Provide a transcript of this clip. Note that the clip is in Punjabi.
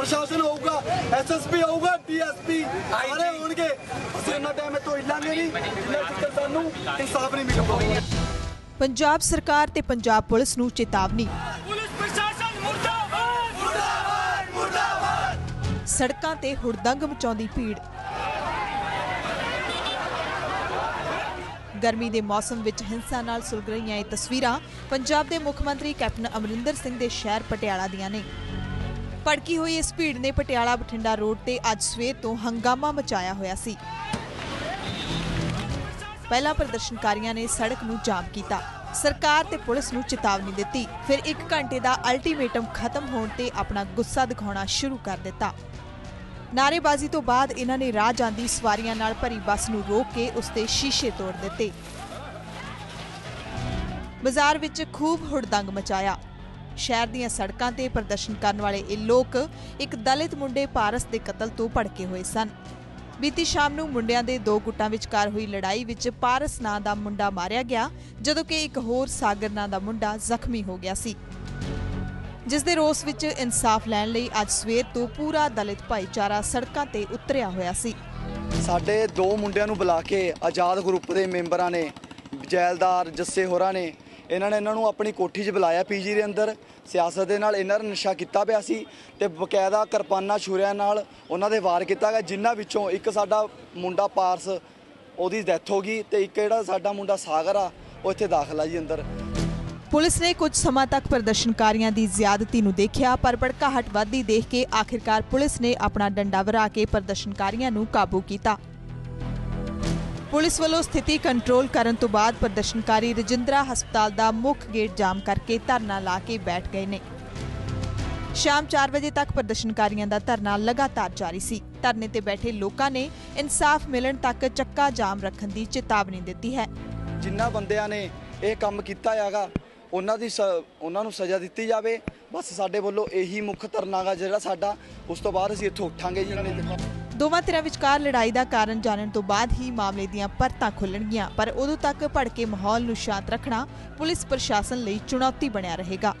ਪ੍ਰਸ਼ਾਸਨ ਹੋਊਗਾ ਐਸਐਸਪੀ ਹੋਊਗਾ ਡੀਐਸਪੀ ਸਾਰੇ ਹੋਣਗੇ। ਅਸੀਂ ਉਹਨਾਂ ਟਾਈਮ ਤੋਂ ਹਿੱਲਾਂਗੇ ਨਹੀਂ ਜਿੰਨਾ ਚਿਰ ਸਾਨੂੰ ਇਨਸਾਫ ਨਹੀਂ ਮਿਲੂਗਾ। ਪੰਜਾਬ ਸਰਕਾਰ ਤੇ ਪੰਜਾਬ ਪੁਲਿਸ ਨੂੰ ਚੇਤਾਵਨੀ। ਪੁਲਿਸ ਪ੍ਰਸ਼ਾਸਨ ਮੁਰਦਾਬਾਦ! ਮੁਰਦਾਬਾਦ ਮੁਰਦਾਬਾਦ! ਸੜਕਾਂ ਤੇ ਹੁੜਦੰਗ ਮਚਾਉਂਦੀ ਭੀੜ। ਗਰਮੀ ਦੇ ਮੌਸਮ ਵਿੱਚ ਹਿੰਸਾ ਨਾਲ ਸੁਲਗ ਰਹੀਆਂ ਇਹ ਤਸਵੀਰਾਂ ਪੰਜਾਬ ਦੇ ਮੁੱਖ ਮੰਤਰੀ ਕੈਪਟਨ ਅਮਰਿੰਦਰ ਸਿੰਘ ਦੇ ਸ਼ਹਿਰ ਪਟਿਆਲਾ ਦੀਆਂ ਨੇ। ਭੜਕੀ ਹੋਈ ਇਸ ਭੀੜ ਨੇ ਪਟਿਆਲਾ ਬਠਿੰਡਾ ਰੋਡ ਤੇ ਅੱਜ ਸਵੇਰ ਤੋਂ ਹੰਗਾਮਾ ਮਚਾਇਆ ਹੋਇਆ ਸੀ। ਪਹਿਲਾਂ ਪ੍ਰਦਰਸ਼ਨਕਾਰੀਆਂ ਨੇ ਸੜਕ ਨੂੰ ਜਾਮ ਕੀਤਾ। ਸਰਕਾਰ ਤੇ ਪੁਲਿਸ ਨੂੰ ਚੇਤਾਵਨੀ ਦਿੱਤੀ। ਫਿਰ 1 ਘੰਟੇ ਦਾ ਅਲਟੀਮੇਟਮ ਖਤਮ ਹੋਣ ਤੇ ਆਪਣਾ ਗੁੱਸਾ ਦਿਖਾਉਣਾ ਸ਼ੁਰੂ ਕਰ ਦਿੱਤਾ। ਨਾਰੇਬਾਜ਼ੀ ਤੋਂ ਬਾਅਦ ਇਹਨਾਂ ਨੇ ਰਾਹ ਜਾਂਦੀ ਸਵਾਰੀਆਂ ਨਾਲ ਭਰੀ ਬੱਸ ਨੂੰ ਰੋਕ ਕੇ ਉਸ ਦੇ ਸ਼ੀਸ਼ੇ ਤੋੜ ਦਿੱਤੇ। ਬਾਜ਼ਾਰ ਵਿੱਚ ਖੂਬ ਹੁੜਦੰਗ ਮਚਾਇਆ। ਸ਼ਹਿਰ ਦੀਆਂ ਸੜਕਾਂ ਤੇ ਪ੍ਰਦਰਸ਼ਨ ਕਰਨ ਵਾਲੇ ਇਹ ਲੋਕ ਇੱਕ ਦਲਿਤ ਮੁੰਡੇ ਪਾਰਸ ਦੇ ਕਤਲ ਤੋਂ ਭੜਕੇ ਹੋਏ ਸਨ। ਬੀਤੀ ਸ਼ਾਮ ਨੂੰ ਮੁੰਡਿਆਂ ਦੇ ਦੋ ਗੁੱਟਾਂ ਵਿਚਕਾਰ ਹੋਈ ਲੜਾਈ ਵਿੱਚ ਪਾਰਸ ਨਾਂ ਦਾ ਮੁੰਡਾ ਮਾਰਿਆ ਗਿਆ, ਜਦੋਂ ਕਿ ਇੱਕ ਹੋਰ ਸਾਗਰ ਨਾਂ ਦਾ ਮੁੰਡਾ ਜ਼ਖਮੀ ਹੋ ਗਿਆ ਸੀ। ਜਿਸ ਦੇ ਰੋਸ ਵਿੱਚ ਇਨਸਾਫ ਲੈਣ ਲਈ ਅੱਜ ਸਵੇਰ ਤੋਂ ਪੂਰਾ ਦਲਿਤ ਭਾਈਚਾਰਾ ਸੜਕਾਂ ਤੇ ਉਤਰਿਆ ਹੋਇਆ ਸੀ। ਸਾਡੇ ਦੋ ਮੁੰਡਿਆਂ ਨੂੰ ਬੁਲਾ ਕੇ ਆਜ਼ਾਦ ਗਰੁੱਪ ਦੇ ਮੈਂਬਰਾਂ ਨੇ, ਜੈਲਦਾਰ ਜੱਸੇ ਹੋਰਾਂ ਨੇ ਇਹਨਾਂ ਨੇ ਇਹਨਾਂ ਨੂੰ ਆਪਣੀ ਕੋਠੀ 'ਚ ਬੁਲਾਇਆ ਪੀਜੀ ਦੇ ਅੰਦਰ, ਸਿਆਸਤ ਦੇ ਨਾਲ ਇਹਨਾਂ ਨੇ ਨਸ਼ਾ ਕੀਤਾ ਪਿਆ ਸੀ ਤੇ ਬਕਾਇਦਾ ਕਿਰਪਾਨਾਂ ਛੁਰਿਆਂ ਨਾਲ ਉਹਨਾਂ ਦੇ ਵਾਰ ਕੀਤਾ ਗਿਆ, ਜਿਨ੍ਹਾਂ ਵਿੱਚੋਂ ਇੱਕ ਸਾਡਾ ਮੁੰਡਾ ਪਾਰਸ, ਉਹਦੀ ਡੈਥ ਹੋ ਗਈ ਤੇ ਇੱਕ ਜਿਹੜਾ ਸਾਡਾ ਮੁੰਡਾ ਸਾਗਰ ਆ, ਉਹ ਇੱਥੇ ਦਾਖਲਾ ਜੀ ਅੰਦਰ। ਪੁਲਿਸ ਨੇ ਕੁਝ ਸਮਾਂ ਤੱਕ ਪ੍ਰਦਰਸ਼ਨਕਾਰੀਆਂ ਦੀ ਜ਼ਿਆਦਤੀ ਨੂੰ ਦੇਖਿਆ, ਪਰ ਭੜਕਾਹਟ ਵੱਧਦੀ ਦੇਖ ਕੇ ਆਖਿਰਕਾਰ ਪੁਲਿਸ ਨੇ ਆਪਣਾ ਡੰਡਾ ਵਰਾ ਕੇ ਪ੍ਰਦਰਸ਼ਨਕਾਰੀਆਂ ਨੂੰ ਕਾਬੂ ਕੀਤਾ। ਪੁਲਿਸ ਵੱਲੋਂ ਸਥਿਤੀ ਕੰਟਰੋਲ ਕਰਨ ਤੋਂ ਬਾਅਦ ਪ੍ਰਦਰਸ਼ਨਕਾਰੀ ਰਜਿੰਦਰਾ ਹਸਪਤਾਲ ਦਾ ਮੁੱਖ ਗੇਟ ਜਾਮ ਕਰਕੇ ਧਰਨਾ ਲਾ ਕੇ ਬੈਠ ਗਏ ਨੇ। ਸ਼ਾਮ 4 ਵਜੇ ਤੱਕ ਪ੍ਰਦਰਸ਼ਨਕਾਰੀਆਂ ਦਾ ਧਰਨਾ ਲਗਾਤਾਰ ਜਾਰੀ ਸੀ। ਧਰਨੇ ਤੇ ਬੈਠੇ ਲੋਕਾਂ ਨੇ ਇਨਸਾਫ ਮਿਲਣ ਤੱਕ ਚੱਕਾ ਜਾਮ ਰੱਖਣ ਦੀ ਚੇਤਾਵਨੀ ਦਿੱਤੀ ਹੈ। ਜਿਨ੍ਹਾਂ ਬੰਦਿਆਂ ਨੇ ਇਹ ਕੰਮ ਕੀਤਾ ਹੈਗਾ, ਉਹਨਾਂ ਦੀ ਸ- ਉਹਨਾਂ ਨੂੰ ਸਜ਼ਾ ਦਿੱਤੀ ਜਾਵੇ। ਬਸ ਸਾਡੇ ਵੱਲੋਂ ਇਹੀ ਮੁੱਖ ਧਰਨਾਗਾ ਜਿਹੜਾ ਸਾਡਾ। ਉਸ ਤੋਂ ਬਾਅਦ ਅਸੀਂ ਇੱਥੋਂ ਉੱਠਾਂਗੇ ਜੀ ਦੋਵਾਂ ਧਿਰਾਂ ਵਿਚਕਾਰ ਲੜਾਈ ਦਾ ਕਾਰਨ ਜਾਣਨ ਤੋਂ ਬਾਅਦ ਹੀ ਮਾਮਲੇ ਦੀਆਂ ਪਰਤਾਂ ਖੁੱਲਣਗੀਆਂ, ਪਰ ਉਦੋਂ ਤੱਕ ਭੜਕੇ ਮਾਹੌਲ ਨੂੰ ਸ਼ਾਂਤ ਰੱਖਣਾ ਪੁਲਿਸ ਪ੍ਰਸ਼ਾਸਨ ਲਈ ਚੁਣੌਤੀ ਬਣਿਆ ਰਹੇਗਾ।